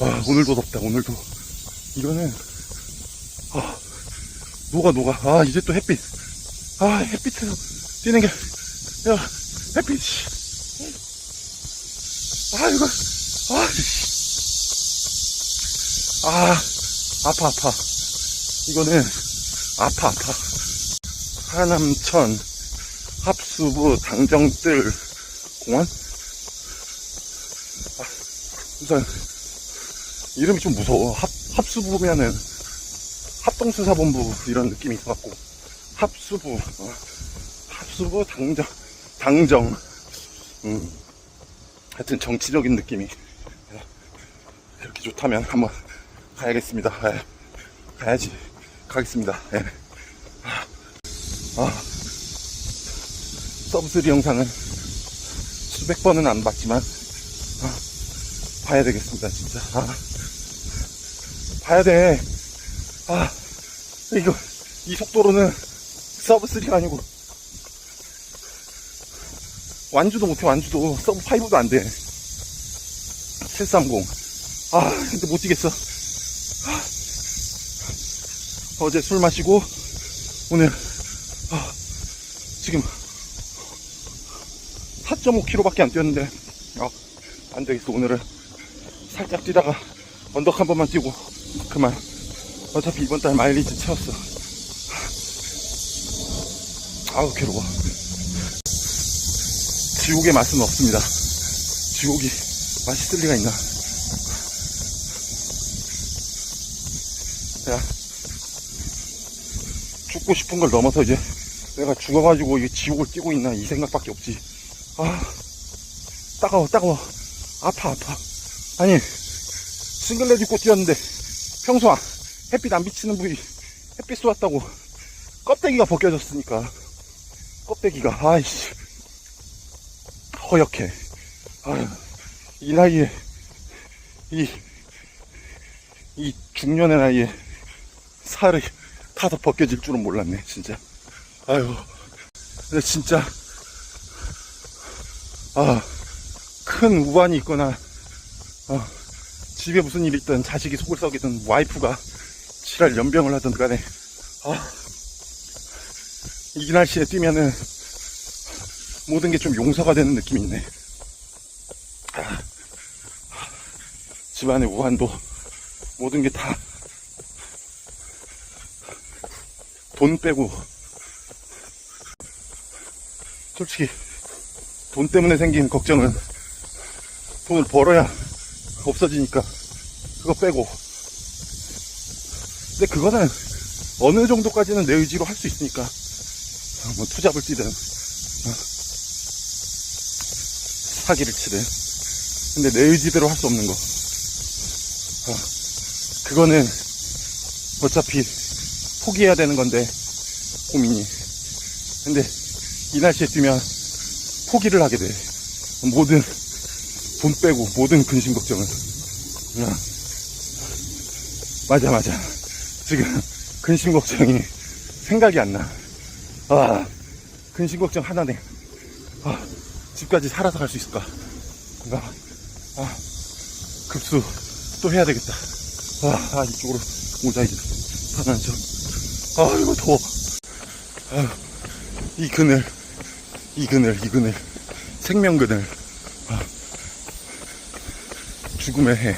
아, 오늘도 덥다, 오늘도. 이거는, 아, 녹아, 녹아. 아, 이제 또 햇빛. 아, 햇빛에서 뛰는 게, 야, 햇빛. 아, 이거, 아, 씨. 아, 아파, 아파. 이거는, 아파, 아파. 하남천, 합수부, 당정뜰, 공원? 아, 우선, 이름이 좀 무서워. 합, 합수부 면은, 합동수사본부, 이런 느낌이 있어갖고, 합수부, 어, 합수부, 당정, 당정, 음, 하여튼 정치적인 느낌이, 이렇게 좋다면 한번 가야겠습니다. 예. 가야지. 가겠습니다. 예. 아, 서브3 영상은 수백 번은 안 봤지만, 아, 봐야 되겠습니다, 진짜. 아, 봐야 돼. 아, 이거, 이 속도로는 서브 3가 아니고, 완주도 못해, 완주도. 서브 5도 안 돼. 730. 아, 근데 못 뛰겠어. 아, 어제 술 마시고, 오늘, 아, 지금, 4.5km밖에 안 뛰었는데, 아, 안 되겠어. 오늘은 살짝 뛰다가 언덕 한 번만 뛰고, 그만. 어차피 이번 달 마일리지 채웠어. 아우, 괴로워. 지옥의 맛은 없습니다. 지옥이 맛있을 리가 있나. 야, 죽고 싶은 걸 넘어서 이제 내가 죽어가지고 이 지옥을 뛰고 있나 이 생각밖에 없지. 아, 따가워, 따가워. 아파, 아파. 아니, 싱글레드 입고 뛰었는데 평소 아- 햇빛 안 비치는 부위 햇빛 쏘았다고 껍데기가 벗겨졌으니까. 껍데기가 아이씨. 허옇게. 아유, 이 나이에 이, 이 중년의 나이에 살이 타서 벗겨질 줄은 몰랐네 진짜. 아유 근데 진짜 아 큰 우환이 있거나 어, 집에 무슨 일이 있든 자식이 속을 썩이든 와이프가 지랄 연병을 하든 간에 아, 이 날씨에 뛰면은 모든 게 좀 용서가 되는 느낌이 있네. 아, 집안의 우환도 모든 게 다 돈 빼고 솔직히 돈 때문에 생긴 걱정은 돈을 벌어야 없어지니까 그거 빼고. 근데 그거는 어느 정도까지는 내 의지로 할 수 있으니까 어, 뭐 투잡을 뛰든 어, 사기를 치든. 근데 내 의지대로 할 수 없는 거. 어, 그거는 어차피 포기해야 되는 건데 고민이. 근데 이 날씨에 뛰면 포기를 하게 돼. 모든 돈 빼고 모든 근심 걱정은 어. 맞아 맞아 지금 근심 걱정이 생각이 안 나. 아, 근심 걱정 하나네. 아, 집까지 살아서 갈 수 있을까? 나, 아, 급수 또 해야 되겠다. 아, 아, 이쪽으로 오자 이제. 편안죠. 아, 이거 더워. 아, 이 그늘, 이 그늘, 이 그늘, 생명 그늘. 아, 죽음의 해.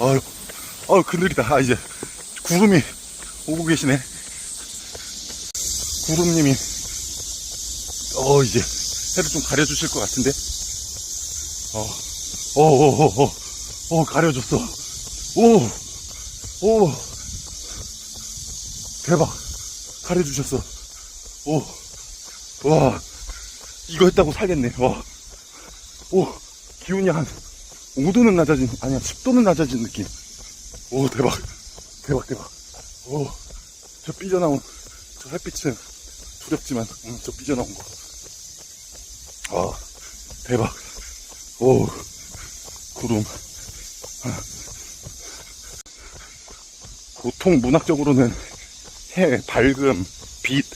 아유, 아유, 그늘이다. 아, 이제 구름이 오고 계시네. 구름님이, 어, 이제 해를 좀 가려주실 것 같은데? 어, 어, 어, 어, 어, 어, 가려줬어. 오, 오, 대박. 가려주셨어. 오, 와, 이거 했다고 살겠네. 와, 오, 기운이 한 5도는 낮아진, 아니야, 10도는 낮아진 느낌. 오, 대박. 대박, 대박. 오, 저 삐져나온, 저 햇빛은 두렵지만, 음, 저 삐져나온 거. 아, 대박. 오, 구름. 아. 보통 문학적으로는 해, 밝음, 빛,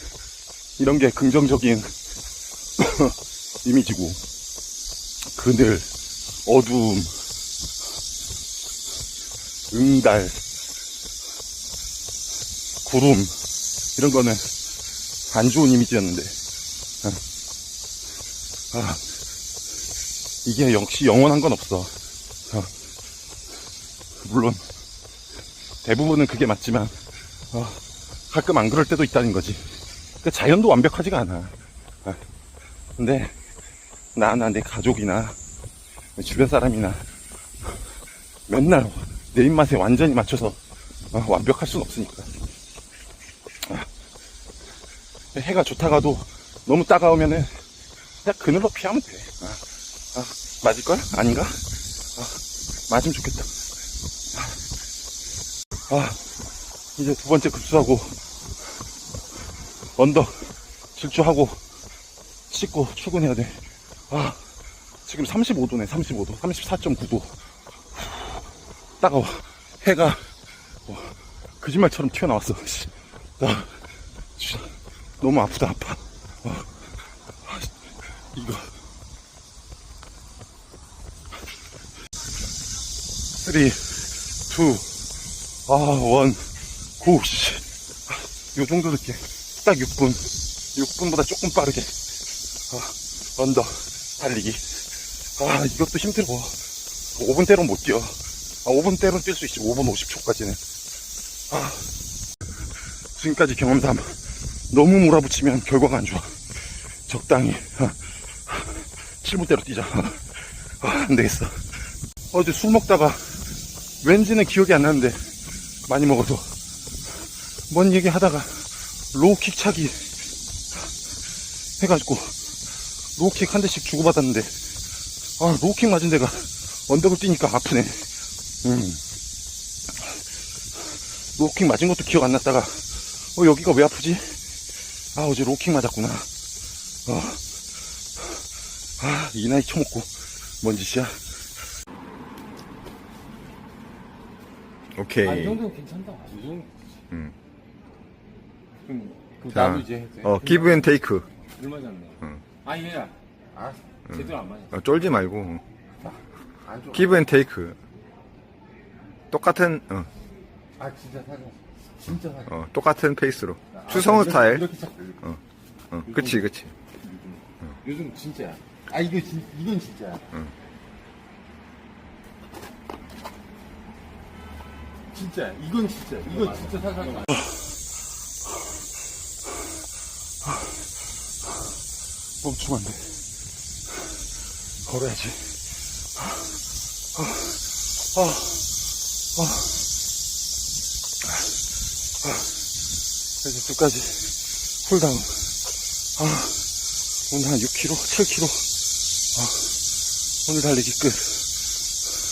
이런 게 긍정적인 이미지고, 그늘, 어두움, 응달, 구름, 이런 거는 안 좋은 이미지였는데, 아, 아, 이게 역시 영원한 건 없어. 어, 물론, 대부분은 그게 맞지만, 어, 가끔 안 그럴 때도 있다는 거지. 그 자연도 완벽하지가 않아. 아, 근데, 나나 내 가족이나, 주변 사람이나, 맨날 내 입맛에 완전히 맞춰서 어, 완벽할 수는 없으니까. 아, 해가 좋다가도 너무 따가우면은 그냥 그늘로 피하면 돼. 아, 아, 맞을걸? 아닌가? 아, 맞으면 좋겠다. 아, 이제 두 번째 급수하고 언덕 질주하고 씻고 출근해야 돼. 아, 지금 35도네, 35도. 34.9도. 따가워. 해가 어, 거짓말처럼 튀어나왔어. 씨. 나 너무 아프다, 아파. 어, 아, 이거. 3, 2, 아, 1, 고, 씨. 아, 요 정도 늦게. 딱 6분. 6분보다 조금 빠르게. 아, 언더, 달리기. 아, 이것도 힘들어. 5분대로 못 뛰어. 아, 5분대로 뛸 수 있지. 5분 50초까지는. 아, 지금까지 경험담. 너무 몰아붙이면 결과가 안 좋아. 적당히. 아, 7분대로 뛰자. 아, 안 되겠어. 어제 술 먹다가 왠지는 기억이 안 나는데 많이 먹어서 뭔 얘기 하다가 로우킥 차기 해가지고 로우킥 한 대씩 주고받았는데 아 로우킥 맞은 데가 언덕을 뛰니까 아프네 음. 로우킥 맞은 것도 기억 안 났다가 어 여기가 왜 아프지 아 어제 로우킥 맞았구나 어. 아 이 나이 처먹고 뭔 짓이야 오케이. 아, 이 정도면 괜찮다. 이 정도. 음. 그럼, 그럼 자, 나도 이제 해도 돼? 어, 기브 앤 테이크. 물 맞았네. 응. 아, 얘야. 아, 제대로 안 맞았어. 어, 쫄지 말고. 안 좋아. 기브 앤 테이크. 똑같은, 어, 아, 진짜 사줘. 진짜 사줘. 어, 똑같은 페이스로. 아, 추성우 이렇게- 스타일. 이렇게 자꾸. 어, 그치, 그치. 요즘 진짜야. 아, 이거 진, 이건 진짜야. 응. 진짜야. 이건 진짜. 이건 진짜 사줘. 멈추면 안 돼. 걸어야지. 아, 아, 아, 아. 이제 끝까지 쿨다운. 아, 오늘 한 6km, 7km. 아, 오늘 달리기 끝.